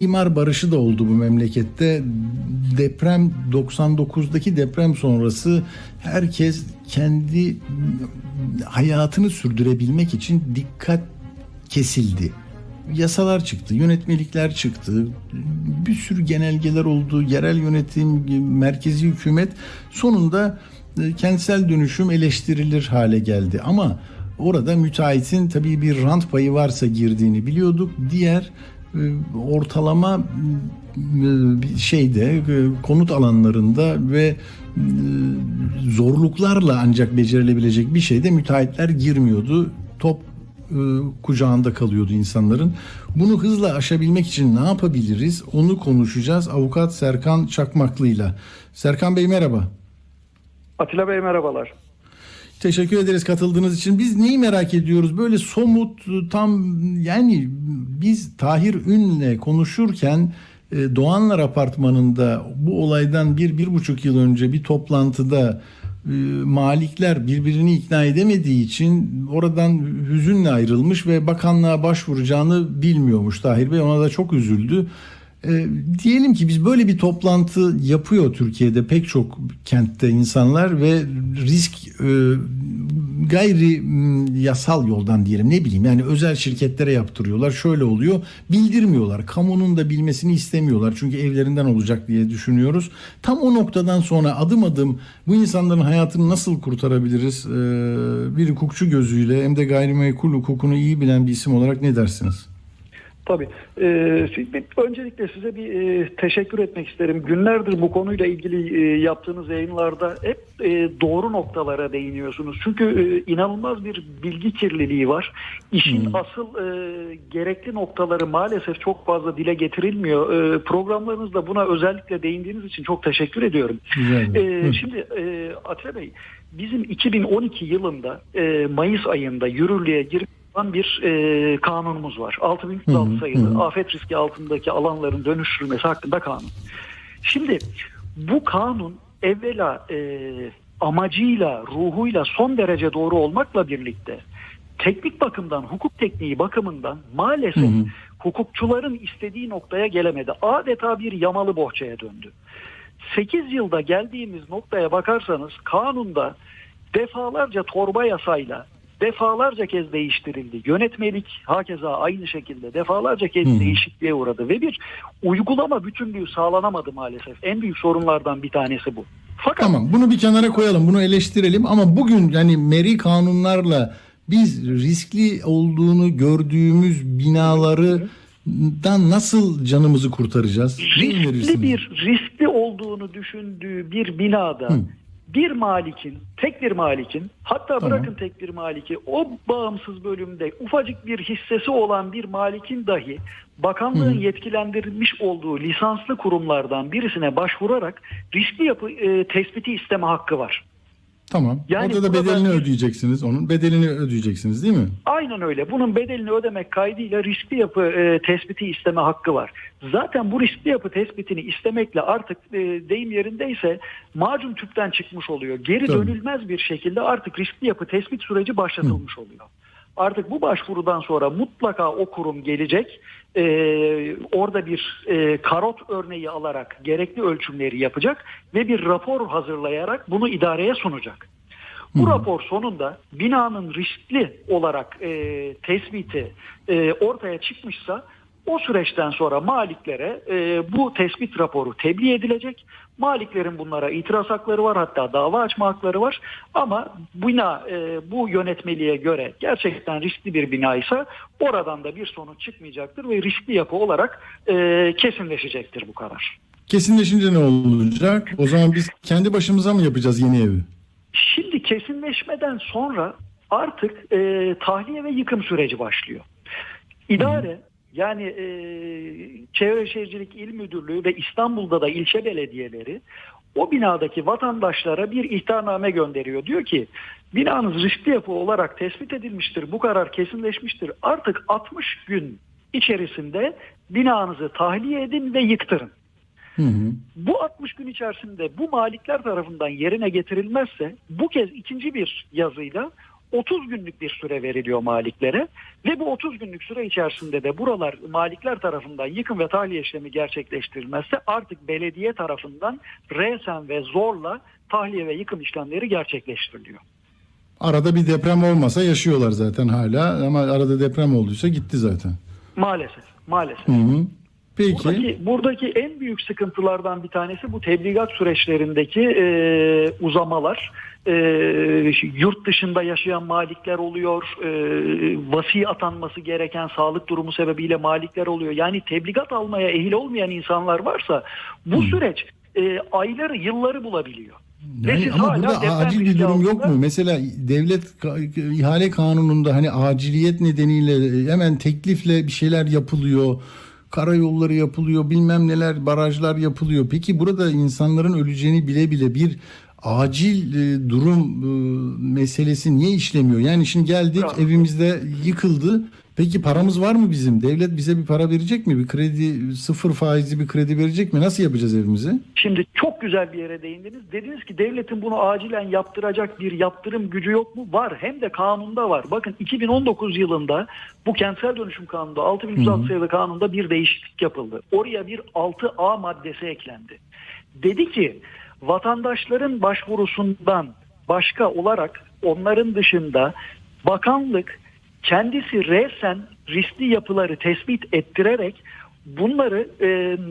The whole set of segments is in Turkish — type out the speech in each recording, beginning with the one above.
imar barışı da oldu bu memlekette. Deprem 99'daki deprem sonrası herkes kendi hayatını sürdürebilmek için dikkat kesildi. Yasalar çıktı, yönetmelikler çıktı, bir sürü genelgeler oldu, yerel yönetim, merkezi hükümet sonunda e, kentsel dönüşüm eleştirilir hale geldi. Ama orada müteahhitin tabii bir rant payı varsa girdiğini biliyorduk. Diğer ortalama e, şeyde e, konut alanlarında ve e, zorluklarla ancak becerilebilecek bir şeyde müteahhitler girmiyordu. Top e, kucağında kalıyordu insanların. Bunu hızla aşabilmek için ne yapabiliriz? Onu konuşacağız avukat Serkan Çakmaklı'yla. Serkan Bey merhaba. Atilla Bey merhabalar. Teşekkür ederiz katıldığınız için. Biz neyi merak ediyoruz? Böyle somut tam yani biz Tahir Ün'le konuşurken e, Doğanlar Apartmanı'nda bu olaydan bir, bir buçuk yıl önce bir toplantıda e, malikler birbirini ikna edemediği için oradan hüzünle ayrılmış ve bakanlığa başvuracağını bilmiyormuş Tahir Bey. Ona da çok üzüldü. E, diyelim ki biz böyle bir toplantı yapıyor Türkiye'de pek çok kentte insanlar ve risk e, gayri m, yasal yoldan diyelim ne bileyim yani özel şirketlere yaptırıyorlar şöyle oluyor bildirmiyorlar kamunun da bilmesini istemiyorlar çünkü evlerinden olacak diye düşünüyoruz tam o noktadan sonra adım adım bu insanların hayatını nasıl kurtarabiliriz E, bir hukukçu gözüyle hem de gayrimenkul hukukunu iyi bilen bir isim olarak ne dersiniz? Tabii. Ee, öncelikle size bir e, teşekkür etmek isterim. Günlerdir bu konuyla ilgili e, yaptığınız yayınlarda hep e, doğru noktalara değiniyorsunuz. Çünkü e, inanılmaz bir bilgi kirliliği var. İşin asıl e, gerekli noktaları maalesef çok fazla dile getirilmiyor. E, programlarınızda buna özellikle değindiğiniz için çok teşekkür ediyorum. Güzel. Hı. şimdi e, Atilla Bey bizim 2012 yılında e, Mayıs ayında yürürlüğe girmiş olan bir e, kanunumuz var. 6306 Hı hı, sayılı hı hı. afet riski altındaki alanların dönüştürülmesi hakkında kanun. Şimdi bu kanun evvela e, amacıyla, ruhuyla son derece doğru olmakla birlikte teknik bakımdan, hukuk tekniği bakımından maalesef Hı hı. hukukçuların istediği noktaya gelemedi. Adeta bir yamalı bohçaya döndü. 8 yılda geldiğimiz noktaya bakarsanız kanunda defalarca torba yasayla defalarca kez değiştirildi. Yönetmelik hakeza aynı şekilde defalarca kez hı. değişikliğe uğradı ve bir uygulama bütünlüğü sağlanamadı maalesef. En büyük sorunlardan bir tanesi bu. Fakat Tamam bunu bir kenara koyalım bunu eleştirelim ama bugün yani meri kanunlarla biz riskli olduğunu gördüğümüz binaları dan nasıl canımızı kurtaracağız? Riskli bir riskli olduğunu düşündüğü bir binada Hı. Bir malikin, tek bir malikin hatta Tamam. bırakın tek bir maliki o bağımsız bölümde ufacık bir hissesi olan bir malikin dahi bakanlığın Hı. yetkilendirilmiş olduğu lisanslı kurumlardan birisine başvurarak riskli yapı e, tespiti isteme hakkı var. Tamam. Yani Orada da bedelini bir- ödeyeceksiniz. Onun bedelini ödeyeceksiniz değil mi? Aynen öyle. Bunun bedelini ödemek kaydıyla riskli yapı e, tespiti isteme hakkı var. Zaten bu riskli yapı tespitini istemekle artık e, deyim yerindeyse macun tüpten çıkmış oluyor. Geri Tabii. dönülmez bir şekilde artık riskli yapı tespit süreci başlatılmış oluyor. Artık bu başvurudan sonra mutlaka o kurum gelecek. E, orada bir e, karot örneği alarak gerekli ölçümleri yapacak ve bir rapor hazırlayarak bunu idareye sunacak. Bu rapor sonunda binanın riskli olarak e, tespiti e, ortaya çıkmışsa o süreçten sonra maliklere e, bu tespit raporu tebliğ edilecek. Maliklerin bunlara itiraz hakları var hatta dava açma hakları var. Ama bina e, bu yönetmeliğe göre gerçekten riskli bir binaysa oradan da bir sonuç çıkmayacaktır ve riskli yapı olarak e, kesinleşecektir bu karar. Kesinleşince ne olacak? O zaman biz kendi başımıza mı yapacağız yeni evi? Şimdi kesinleşmeden sonra artık e, tahliye ve yıkım süreci başlıyor. İdare yani e, Çevre Şehircilik İl Müdürlüğü ve İstanbul'da da ilçe belediyeleri o binadaki vatandaşlara bir ihtarname gönderiyor. Diyor ki binanız riskli yapı olarak tespit edilmiştir. Bu karar kesinleşmiştir. Artık 60 gün içerisinde binanızı tahliye edin ve yıktırın. Hı hı. Bu 60 gün içerisinde bu malikler tarafından yerine getirilmezse bu kez ikinci bir yazıyla 30 günlük bir süre veriliyor maliklere ve bu 30 günlük süre içerisinde de buralar malikler tarafından yıkım ve tahliye işlemi gerçekleştirilmezse artık belediye tarafından resen ve zorla tahliye ve yıkım işlemleri gerçekleştiriliyor. Arada bir deprem olmasa yaşıyorlar zaten hala ama arada deprem olduysa gitti zaten. Maalesef, maalesef. Hı hı. Peki. Buradaki, buradaki en büyük sıkıntılardan bir tanesi bu tebligat süreçlerindeki e, uzamalar. E, yurt dışında yaşayan malikler oluyor, e, vasi atanması gereken sağlık durumu sebebiyle malikler oluyor. Yani tebligat almaya ehil olmayan insanlar varsa bu süreç e, ayları, yılları bulabiliyor. Yani ama burada acil bir durum yok mu? Mesela devlet ihale kanununda hani aciliyet nedeniyle hemen teklifle bir şeyler yapılıyor. Karayolları yapılıyor, bilmem neler, barajlar yapılıyor. Peki burada insanların öleceğini bile bile bir acil e, durum e, meselesi niye işlemiyor? Yani şimdi geldik evimizde yıkıldı. Peki paramız var mı bizim? Devlet bize bir para verecek mi? Bir kredi, sıfır faizli bir kredi verecek mi? Nasıl yapacağız evimizi? Şimdi çok güzel bir yere değindiniz. Dediniz ki devletin bunu acilen yaptıracak bir yaptırım gücü yok mu? Var. Hem de kanunda var. Bakın 2019 yılında bu kentsel dönüşüm kanunda 6306 sayılı kanunda bir değişiklik yapıldı. Oraya bir 6A maddesi eklendi. Dedi ki vatandaşların başvurusundan başka olarak onların dışında bakanlık kendisi resen riskli yapıları tespit ettirerek bunları e,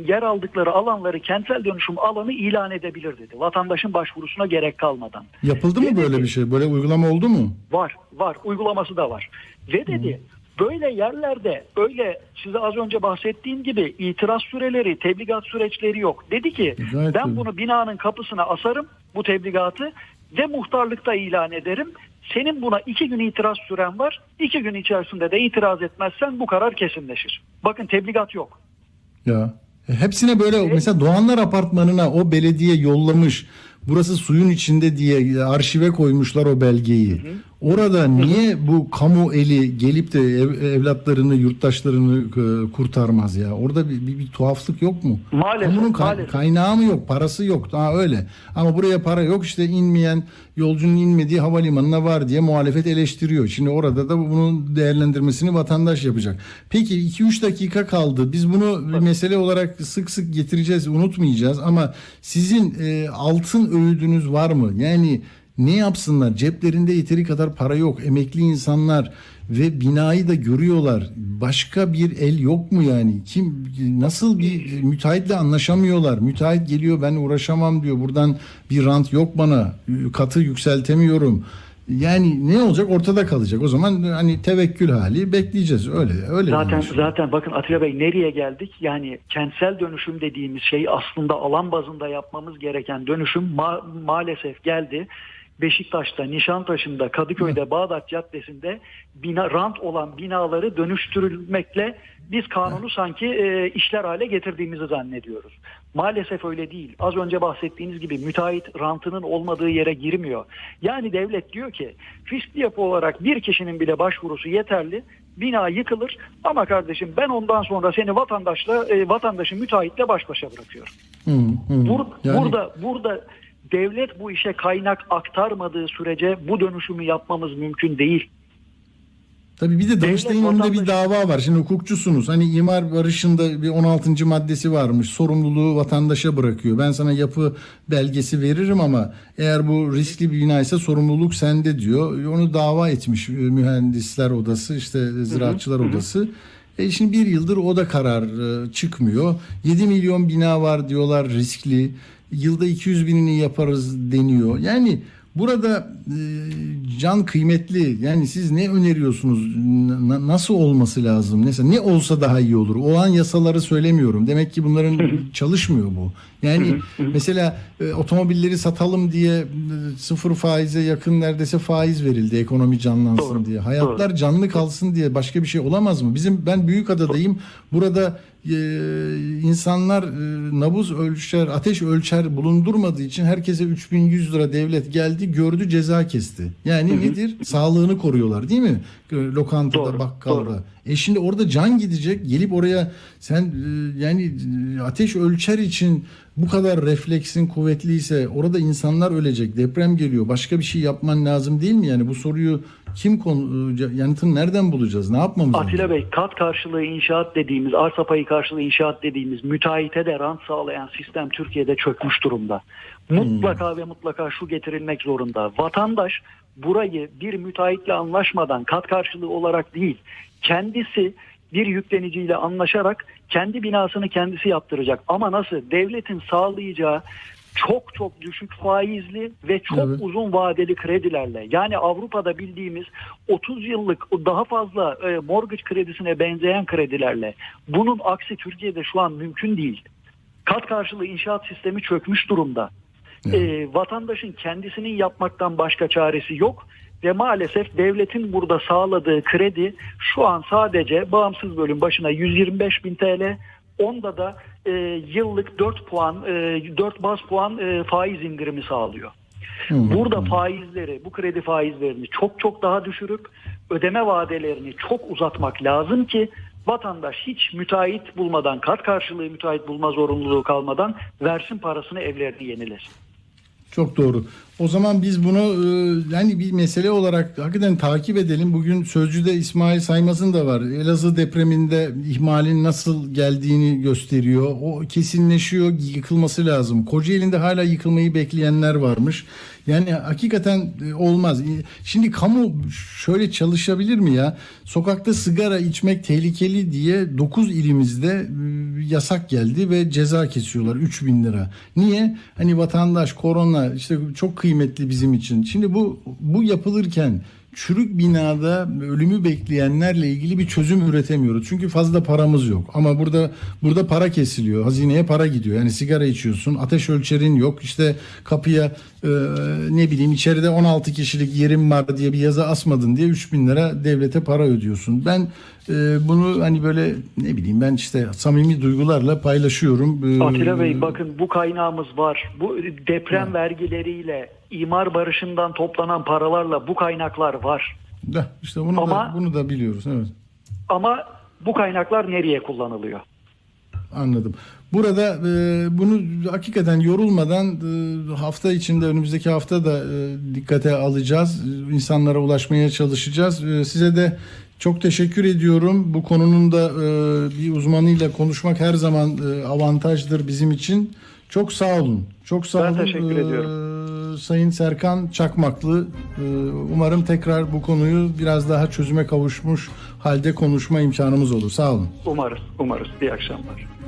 yer aldıkları alanları kentsel dönüşüm alanı ilan edebilir dedi. Vatandaşın başvurusuna gerek kalmadan. Yapıldı mı Dedi böyle ki- bir şey? Böyle uygulama oldu mu? Var, var. Uygulaması da var. Ve dedi böyle yerlerde öyle size az önce bahsettiğim gibi itiraz süreleri, tebligat süreçleri yok. Dedi ki Gayet ben bunu binanın kapısına asarım bu tebligatı ve muhtarlıkta ilan ederim. Senin buna iki gün itiraz süren var. İki gün içerisinde de itiraz etmezsen bu karar kesinleşir. Bakın tebligat yok. Ya e, hepsine böyle mesela Doğanlar Apartmanı'na o belediye yollamış. Burası suyun içinde diye arşive koymuşlar o belgeyi. Orada niye bu kamu eli gelip de ev- evlatlarını, yurttaşlarını e, kurtarmaz ya? Orada bir, bir, bir tuhaflık yok mu? Maalesef, Kamunun maalesef. kaynağı mı yok, parası yok. Daha öyle. Ama buraya para yok işte inmeyen yolcunun inmediği havalimanına var diye muhalefet eleştiriyor. Şimdi orada da bunun değerlendirmesini vatandaş yapacak. Peki 2-3 dakika kaldı. Biz bunu bir mesele olarak sık sık getireceğiz, unutmayacağız ama sizin e, altın öğüdünüz var mı? Yani ne yapsınlar? Ceplerinde yeteri kadar para yok. Emekli insanlar ve binayı da görüyorlar. Başka bir el yok mu yani? Kim nasıl bir müteahhitle anlaşamıyorlar? Müteahhit geliyor ben uğraşamam diyor. Buradan bir rant yok bana. Katı yükseltemiyorum. Yani ne olacak? Ortada kalacak. O zaman hani tevekkül hali bekleyeceğiz. Öyle öyle. Zaten zaten bakın Atilla Bey nereye geldik? Yani kentsel dönüşüm dediğimiz şey aslında alan bazında yapmamız gereken dönüşüm ma- maalesef geldi. Beşiktaş'ta, Nişantaşı'nda, Kadıköy'de, Bağdat Caddesi'nde bina, rant olan binaları dönüştürülmekle biz kanunu sanki e, işler hale getirdiğimizi zannediyoruz. Maalesef öyle değil. Az önce bahsettiğiniz gibi müteahhit rantının olmadığı yere girmiyor. Yani devlet diyor ki riskli yapı olarak bir kişinin bile başvurusu yeterli. Bina yıkılır ama kardeşim ben ondan sonra seni vatandaşla e, vatandaşı müteahhitle baş başa bırakıyorum. Hı, hı. Bur- Yani- Burada burada devlet bu işe kaynak aktarmadığı sürece bu dönüşümü yapmamız mümkün değil. Tabii bir de Danıştay'ın önünde bir dava var. Şimdi hukukçusunuz. Hani imar barışında bir 16. maddesi varmış. Sorumluluğu vatandaşa bırakıyor. Ben sana yapı belgesi veririm ama eğer bu riskli bir binaysa sorumluluk sende diyor. Onu dava etmiş e, mühendisler odası, işte ziraatçılar odası. E şimdi bir yıldır o da karar e, çıkmıyor. 7 milyon bina var diyorlar riskli. Yılda 200 binini yaparız deniyor. Yani Burada e, can kıymetli. Yani siz ne öneriyorsunuz? N- nasıl olması lazım? Mesela ne olsa daha iyi olur. Olan yasaları söylemiyorum. Demek ki bunların çalışmıyor bu. Yani mesela e, otomobilleri satalım diye e, sıfır faize yakın neredeyse faiz verildi ekonomi canlansın Doğru, diye. Hayatlar canlı kalsın diye başka bir şey olamaz mı? Bizim ben Büyükada'dayım. Burada e, insanlar e, nabız ölçer, ateş ölçer bulundurmadığı için herkese 3100 lira devlet geldi, gördü, ceza kesti. Yani nedir? Sağlığını koruyorlar değil mi? Lokantada, Doğru, bakkalda. doğru. E şimdi orada can gidecek. Gelip oraya sen e, yani e, ateş ölçer için bu kadar refleksin kuvvetliyse orada insanlar ölecek. Deprem geliyor. Başka bir şey yapman lazım değil mi? Yani bu soruyu kim konu yanıtını nereden bulacağız? Ne yapmamız lazım? Atilla Bey kat karşılığı inşaat dediğimiz, arsa payı karşılığı inşaat dediğimiz müteahhite de rant sağlayan sistem Türkiye'de çökmüş durumda. Mutlaka ve mutlaka şu getirilmek zorunda. Vatandaş burayı bir müteahhitle anlaşmadan kat karşılığı olarak değil, kendisi bir yükleniciyle anlaşarak kendi binasını kendisi yaptıracak. Ama nasıl? Devletin sağlayacağı çok çok düşük faizli ve çok Evet. uzun vadeli kredilerle. Yani Avrupa'da bildiğimiz 30 yıllık daha fazla e, mortgage kredisine benzeyen kredilerle. Bunun aksi Türkiye'de şu an mümkün değil. Kat karşılığı inşaat sistemi çökmüş durumda. Evet. E, vatandaşın kendisinin yapmaktan başka çaresi yok ve maalesef devletin burada sağladığı kredi şu an sadece bağımsız bölüm başına 125 bin TL onda da e, yıllık 4 puan e, 4 baz puan e, faiz indirimi sağlıyor. Hı. Burada faizleri, bu kredi faizlerini çok çok daha düşürüp ödeme vadelerini çok uzatmak lazım ki vatandaş hiç müteahhit bulmadan, kat karşılığı müteahhit bulma zorunluluğu kalmadan versin parasını evlerini yenilesin. Çok doğru. O zaman biz bunu e, yani bir mesele olarak hakikaten takip edelim. Bugün Sözcü'de İsmail Saymaz'ın da var. Elazığ depreminde ihmalin nasıl geldiğini gösteriyor. O kesinleşiyor, yıkılması lazım. Kocaeli'nde hala yıkılmayı bekleyenler varmış. Yani hakikaten e, olmaz. Şimdi kamu şöyle çalışabilir mi ya? Sokakta sigara içmek tehlikeli diye 9 ilimizde e, yasak geldi ve ceza kesiyorlar 3000 lira. Niye? Hani vatandaş korona işte çok kıymetli bizim için. Şimdi bu bu yapılırken çürük binada ölümü bekleyenlerle ilgili bir çözüm üretemiyoruz. Çünkü fazla paramız yok. Ama burada burada para kesiliyor. Hazineye para gidiyor. Yani sigara içiyorsun. Ateş ölçerin yok. İşte kapıya e, ne bileyim içeride 16 kişilik yerim var diye bir yazı asmadın diye 3000 lira devlete para ödüyorsun. Ben bunu hani böyle ne bileyim ben işte samimi duygularla paylaşıyorum. E, Atilla Bey bakın bu kaynağımız var. Bu deprem vergileriyle imar barışından toplanan paralarla bu kaynaklar var. Da, işte bunu da Ama- bunu da biliyoruz. Evet. Ama bu kaynaklar nereye kullanılıyor? Anladım. Burada e, bunu hakikaten yorulmadan e, hafta içinde önümüzdeki hafta da e, dikkate alacağız. E, İnsanlara ulaşmaya çalışacağız. E, size de çok teşekkür ediyorum. Bu konunun da e, bir uzmanıyla konuşmak her zaman e, avantajdır bizim için. Çok sağ olun. Çok sağ Ben olun. teşekkür E, ediyorum. Sayın Serkan Çakmaklı. E, umarım tekrar bu konuyu biraz daha çözüme kavuşmuş halde konuşma imkanımız olur. Sağ olun. Umarız, umarız. İyi akşamlar.